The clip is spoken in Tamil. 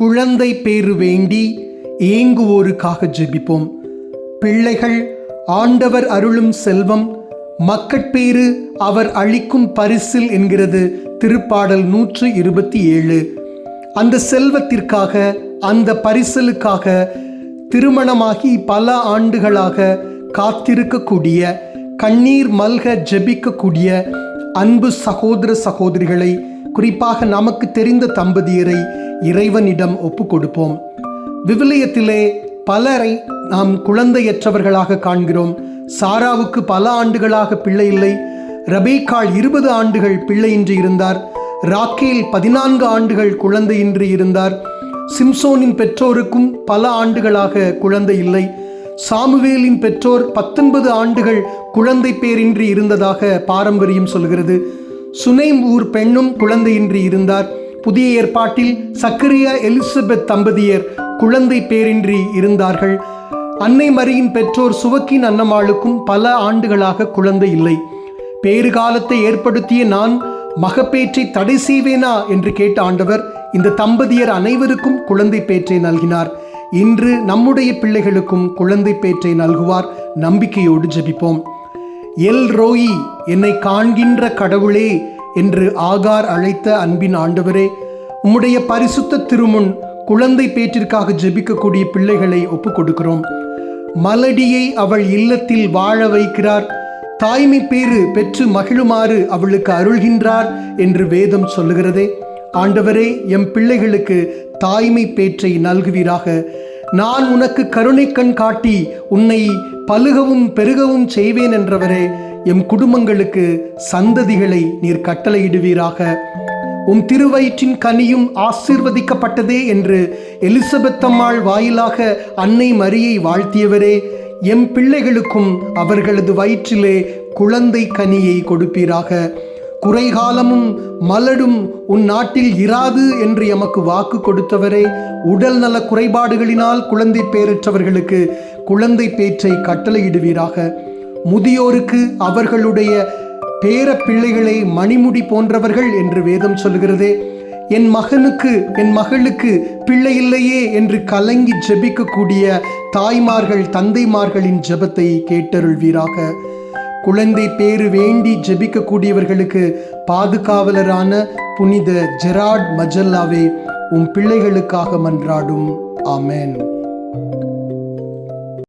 குழந்தை பேறு வேண்டி ஏங்குவோருக்காக ஜெபிப்போம். பிள்ளைகள் ஆண்டவர் அருளும் செல்வம் மக்கட்பேறு அவர் அளிக்கும் பரிசில் என்கிறது திருப்பாடல் நூற்று இருபத்தி ஏழு அந்த செல்வத்திற்காக அந்த பரிசலுக்காக திருமணமாகி பல ஆண்டுகளாக காத்திருக்கக்கூடிய கண்ணீர் மல்க ஜெபிக்கக்கூடிய அன்பு சகோதர சகோதரிகளை குறிப்பாக நமக்கு தெரிந்த தம்பதியரை இறைவனிடம் ஒப்பு கொடுப்போம் விவிலியத்திலே பலரை நாம் குழந்தையற்றவர்களாக காண்கிறோம். சாராவுக்கு பல ஆண்டுகளாக பிள்ளை இல்லை. ரபேக்காள் இருபது ஆண்டுகள் பிள்ளையின்றி இருந்தார். ராக்கேல் பதினான்கு ஆண்டுகள் குழந்தையின்றி இருந்தார். சிம்சோனின் பெற்றோருக்கும் பல ஆண்டுகளாக குழந்தை இல்லை. சாமுவேலின் பெற்றோர் பத்தொன்பது ஆண்டுகள் குழந்தை பேரின்றி இருந்ததாக பாரம்பரியம் சொல்கிறது. சுனைம் ஊர் பெண்ணும் குழந்தையின்றி இருந்தார். புதிய ஏற்பாட்டில் சக்கரியா எலிசபெத் தம்பதியர் குழந்தை பேரின்றி இருந்தார்கள். அன்னை மரியின் பெற்றோர் சுவக்கின் அன்னமாளுக்கும் பல ஆண்டுகளாக குழந்தை இல்லை. பேறுகாலத்தை ஏற்படுத்திய நான் மகப்பேற்றை தடை செய்வேனா? என்று கேட்ட ஆண்டவர் இந்த தம்பதியர் அனைவருக்கும் குழந்தை பேற்றை நல்கினார். இன்று நம்முடைய பிள்ளைகளுக்கும் குழந்தை பேற்றை நல்குவார். நம்பிக்கையோடு ஜெபிப்போம். எல் ரோயி என்னை காண்கின்ற கடவுளே என்று ஆகார் அழைத்த அன்பின் ஆண்டவரே உம்முடைய பரிசுத்த திருமுன் குழந்தை பேற்றிற்காக ஜெபிக்கக்கூடிய பிள்ளைகளை ஒப்புக் கொடுக்கிறோம் மலடியை அவள் இல்லத்தில் வாழ வைக்கிறார். தாய்மை பேறு பெற்று மகிழுமாறு அவளுக்கு அருள்கின்றார் என்று வேதம் சொல்லுகிறதே. ஆண்டவரே எம் பிள்ளைகளுக்கு தாய்மை பேற்றை நல்குவீராக. நான் உனக்கு கருணை கண் காட்டி உன்னை பலுகவும் பெருகவும் செய்வேன் என்றவரே எம் குடும்பங்களுக்கு சந்ததிகளை நீர் கட்டளையிடுவீராக. உம் திருவயிற்றின் கனியும் ஆசீர்வதிக்கப்பட்டதே என்று எலிசபெத்தம்மாள் வாயிலாக அன்னை மரியை வாழ்த்தியவரே எம் பிள்ளைகளுக்கும் அவர்களது வயிற்றிலே குழந்தை கனியை கொடுப்பீராக. குறைகாலமும் மலடும் உன் நாட்டில் இராது என்று எமக்கு வாக்கு கொடுத்தவரே உடல் நல குறைபாடுகளினால் குழந்தை பேரற்றவர்களுக்கு குழந்தை பேற்றை கட்டளையிடுவீராக. முதியோருக்கு அவர்களுடைய பேர பிள்ளைகளை மணிமுடி போன்றவர்கள் என்று வேதம் சொல்கிறதே என் மகனுக்கு என் மகளுக்கு பிள்ளை இல்லையே என்று கலங்கி ஜெபிக்கக்கூடிய தாய்மார்கள் தந்தைமார்களின் ஜெபத்தை கேட்டருள்வீராக. குழந்தை பேறு வேண்டி ஜெபிக்கக்கூடியவர்களுக்கு பாதுகாவலரான புனித ஜெராட் மஜல்லாவே உம் பிள்ளைகளுக்காக மன்றாடும். ஆமேன்.